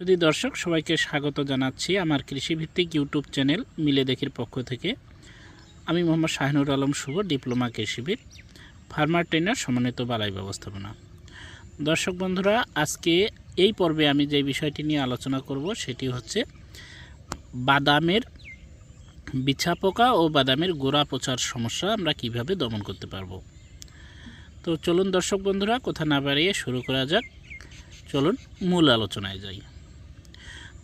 যদি দর্শক, সবাইকে স্বাগত জানাচ্ছি আমার কৃষিভিত্তিক ইউটিউব চ্যানেল মিলে দেখির পক্ষ থেকে। আমি মোহাম্মদ শাহিনুর আলম শুভ, ডিপ্লোমা কৃষিবিদ, ফার্মার ট্রেনার, সমন্বিত বালাই ব্যবস্থাপনা। দর্শক বন্ধুরা, আজকে এই পর্বে আমি যে বিষয়টি নিয়ে আলোচনা করব সেটি হচ্ছে বাদামের বিছা পোকা ও বাদামের গোড়া পচার সমস্যা আমরা কীভাবে দমন করতে পারব। তো চলুন দর্শক বন্ধুরা, কথা না বাড়িয়ে শুরু করা যাক। চলুন মূল আলোচনায় যাই।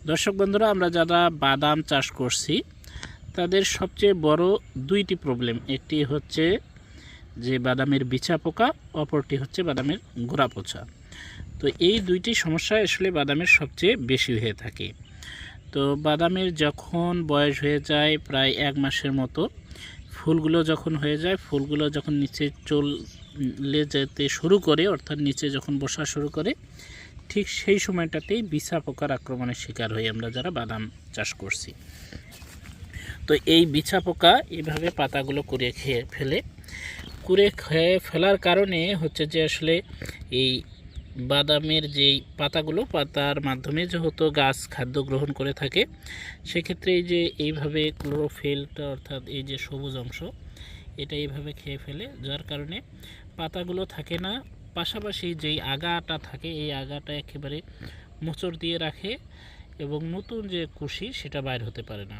দর্শক বন্ধুরা, আমরা যারা বাদাম চাষ করছি, তাদের সবচেয়ে বড় দুইটি প্রবলেম একটি হচ্ছে যে বাদামের বিছা পোকা, অপরটি হচ্ছে বাদামের গোড়া পচা তো এই দুইটি সমস্যা আসলে বাদামের সবচেয়ে বেশি হয়ে থাকে। তো বাদামের যখন বয়স হয়ে যায় প্রায় এক মাসের মতো, ফুলগুলো যখন হয়ে যায়, ফুলগুলো যখন নিচে চলে যেতে শুরু করে, অর্থাৎ নিচে যখন বসা শুরু করে ঠিক সেই সময়টাতেই বিছা পোকার আক্রমণের শিকার হই আমরা যারা বাদাম চাষ করছি। তো এই বিছা পোকা এভাবে পাতাগুলো কুড়ে খেয়ে ফেলে, কুড়ে খেয়ে ফেলার কারণে হচ্ছে যে আসলে এই বাদামের যেই পাতাগুলো, পাতার মাধ্যমে যেহেতু গাছ খাদ্য গ্রহণ করে থাকে, সেক্ষেত্রে এই যে এইভাবে ক্লোরোফিলটা অর্থাৎ এই যে সবুজ অংশ, এটা এইভাবে খেয়ে ফেলে, যার কারণে পাতাগুলো থাকে না। পাশাপাশি যেই আগাটা থাকে, এই আগাটা একেবারে মোচড় দিয়ে রাখে এবং নতুন যে কুশি সেটা বাইর হতে পারে না।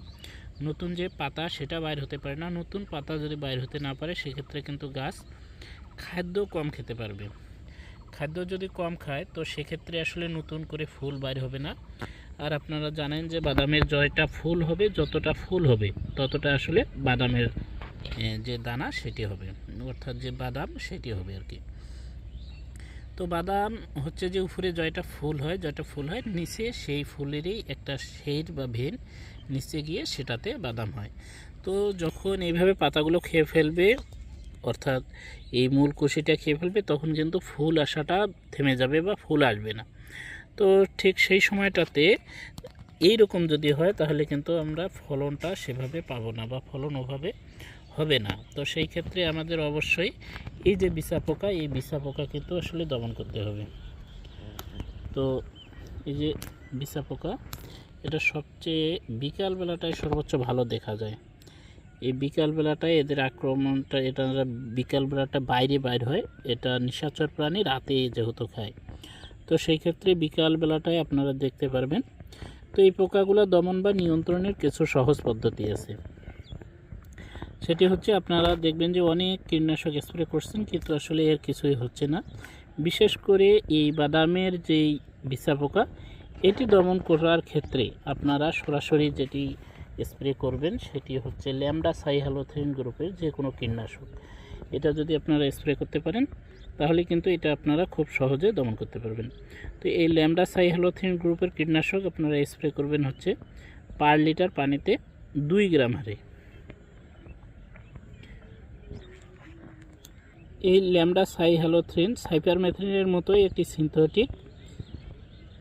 নতুন যে পাতা সেটা বাইর হতে পারে না। নতুন পাতা যদি বাইর হতে না পারে, সেক্ষেত্রে কিন্তু গাছ খাদ্য কম খেতে পারবে। খাদ্য যদি কম খায়, তো সেক্ষেত্রে আসলে নতুন করে ফুল বাইর হবে না। আর আপনারা জানেন যে বাদামের জয়টা ফুল হবে, যতটা ফুল হবে, ততটা আসলে বাদামের যে দানা সেটি হবে। অর্থাৎ যে বাদাম সেটি হবে আর কি। তো বাদাম হচ্ছে যে উপরে জয়টা ফুল হয়, জয়টা ফুল হয়, নিচে সেই ফুলেরই একটা শেড বা ভেন নিচে গিয়ে সেটাতে বাদাম হয়। তো যখন এইভাবে পাতাগুলো খেয়ে ফেলবে, অর্থাৎ এই মূল কুশিটা খেয়ে ফেলবে, তখন কিন্তু ফুল আসাটা থেমে যাবে বা ফুল আসবে না। তো ঠিক সেই সময়টাতে এই রকম যদি হয়, তাহলে কিন্তু আমরা ফলনটা সেভাবে পাবো না বা ফলন ওভাবে হবে না। তো সেই ক্ষেত্রে আমাদের অবশ্যই এই যে বিছা পোকা, এই বিছা পোকা কিন্তু আসলে দমন করতে হবে। তো এই যে বিছা পোকা, এটা সবচেয়ে বিকাল বেলাটায় সর্বোচ্চ ভালো দেখা যায়। এই বিকাল বেলাটায় এদের আক্রমণটা, এটা বিকাল বেলাটা বাইরে বাইর হয়, এটা নিশাচর প্রাণী রাতে যেহেতু খায়। তো সেই ক্ষেত্রে বিকাল বেলাটায় আপনারা দেখতে পারবেন। তো এই পোকাগুলো দমন বা নিয়ন্ত্রণের কিছু সহজ পদ্ধতি আছে। সেটি হচ্ছে আপনারা দেখবেন যে অনেক কীটনাশক স্প্রে করছেন, কিন্তু আসলে এর কিছুই হচ্ছে না। বিশেষ করে এই বাদামের যেই বিছা পোকা, এটি দমন করার ক্ষেত্রে আপনারা সরাসরি যেটি স্প্রে করবেন সেটি হচ্ছে ল্যামডা সাইহালোথিন গ্রুপের যে কোনো কীটনাশক। এটা যদি আপনারা স্প্রে করতে পারেন, তাহলে কিন্তু এটা আপনারা খুব সহজে দমন করতে পারবেন। তো এই ল্যামডা সাইহালোথিন গ্রুপের কীটনাশক আপনারা স্প্রে করবেন হচ্ছে পার লিটার পানিতে দুই গ্রাম হারে। এই ল্যামডা সাইহ্যালোথ্রিন সাইপারমেথ্রিনের মতোই একটি সিনথেটিক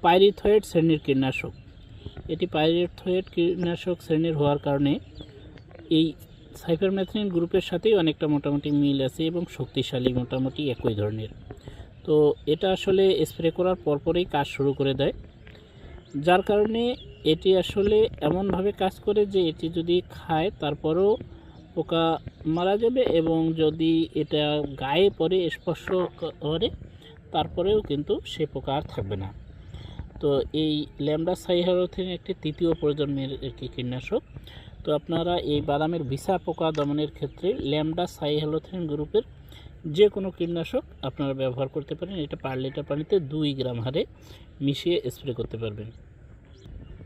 পাইরিথয়েড শ্রেণির কীটনাশক। এটি পাইরিথয়েড কীটনাশক শ্রেণির হওয়ার কারণে এই সাইপারমেথ্রিন গ্রুপের সাথেই অনেকটা মোটামুটি মিল আছে এবং শক্তিশালী মোটামুটি একই ধরনের। তো এটা আসলে স্প্রে করার পরপরই কাজ শুরু করে দেয়। যার কারণে এটি আসলে এমনভাবে কাজ করে যে এটি যদি খায়, তারপরেও পোকা মারা যাবে এবং যদি এটা গায়ে পরে স্পর্শ করে, তারপরেও কিন্তু সে পোকা আর থাকবে না। তো এই ল্যামডা সাইহারোথিন একটি তৃতীয় প্রজন্মের একটি কীটনাশক। তো আপনারা এই বাদামের ভিসা পোকা দমনের ক্ষেত্রে ল্যামডা সাইহালোথিন গ্রুপের যে কোনো কীটনাশক আপনারা ব্যবহার করতে পারেন। এটা পার লিটার পানিতে দুই গ্রাম হারে মিশিয়ে স্প্রে করতে পারবেন।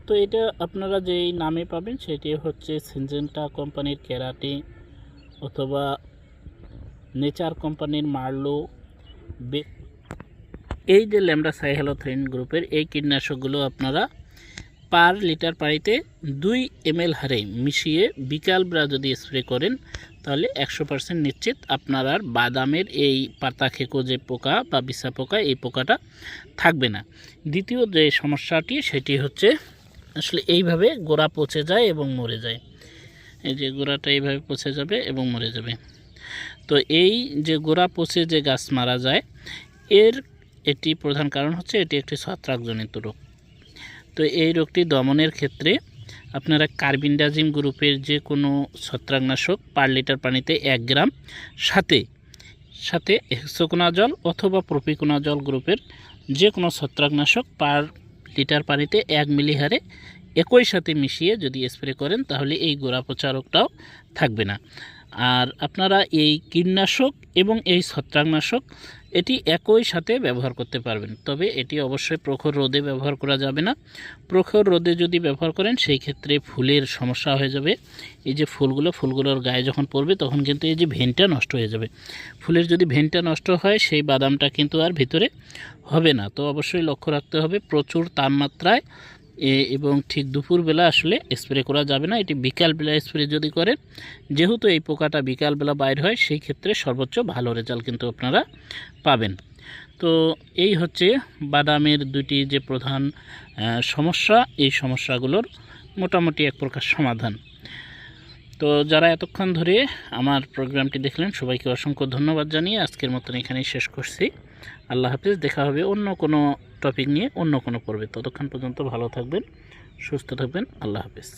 তো এটা আপনারা যেই নামে পাবেন সেটি হচ্ছে সিনজেন্টা কোম্পানির ক্যারাটে অথবা নেচার কোম্পানির মার্লো এই যে ল্যামডা সাইহ্যালোথ্রিন গ্রুপের এই কীটনাশকগুলো আপনারা পার লিটার পানিতে দুই এম হারে মিশিয়ে বিকালবেলা যদি স্প্রে করেন, তাহলে একশো পার্সেন্ট নিশ্চিত আপনার আর বাদামের এই পাতা খেকো যে পোকা বা বিছা পোকা, এই পোকাটা থাকবে না। দ্বিতীয় যে সমস্যাটি, সেটি হচ্ছে আসলে এইভাবে গোড়া পচে যায় এবং মরে যায়। এই যে গোড়াটা এইভাবে পচে যাবে এবং মরে যাবে। তো এই যে গোড়া পচে যে গাছ মারা যায়, এর এটি প্রধান কারণ হচ্ছে এটি একটি ছত্রাকজনিত রোগ। তো এই রোগটি দমনের ক্ষেত্রে আপনারা কার্বিনডাজিম গ্রুপের যে কোনো ছত্রাকনাশক পার লিটার পানিতে এক গ্রাম, সাথে সাথে হেক্সোকোনাজল অথবা প্রপিকোনা জল গ্রুপের যে কোনো ছত্রাকনাশক পার লিটার পানিতে এক মিলি হারে একই সাথে মিশিয়ে যদি স্প্রে করেন, তাহলে এই গোড়া পচা রোগটাও থাকবে না। আর আপনারা এই কীটনাশক এবং এই ছত্রাকনাশক এটি একই সাথে ব্যবহার করতে পারবেন। তবে এটি অবশ্যই প্রখর রোদে ব্যবহার করা যাবে না। প্রখর রোদে যদি ব্যবহার করেন, সেই ক্ষেত্রে ফুলের সমস্যা হয়ে যাবে। এই যে ফুলগুলো, ফুলগুলোর গায়ে যখন পড়বে, তখন কিন্তু এই যে ভেনটা নষ্ট হয়ে যাবে। ফুলের যদি ভেনটা নষ্ট হয়, সেই বাদামটা কিন্তু আর ভিতরে হবে না। তো অবশ্যই লক্ষ্য রাখতে হবে, প্রচুর তাপমাত্রায় এবং ঠিক দুপুরবেলা আসলে স্প্রে করা যাবে না। এটি বিকালবেলা স্প্রে যদি করেন, যেহেতু এই পোকাটা বিকালবেলা বাইর হয়, সেই ক্ষেত্রে সর্বোচ্চ ভালো রেজাল্ট কিন্তু আপনারা পাবেন। তো এই হচ্ছে বাদামের দুটি যে প্রধান সমস্যা। এই সমস্যাগুলোর মোটামুটি এক প্রকার সমাধান। তো যারা এতক্ষণ ধরে আমার প্রোগ্রামটি দেখলেন, সবাইকে অসংখ্য ধন্যবাদ জানিয়ে আজকের মতন এখানেই শেষ করছি। আল্লাহ হাফিজ, দেখা হবে অন্য কোনো টপিক নিয়ে অন্য কোনো পর্বে ততক্ষণ পর্যন্ত ভালো থাকবেন সুস্থ থাকবেন আল্লাহ হাফিজ।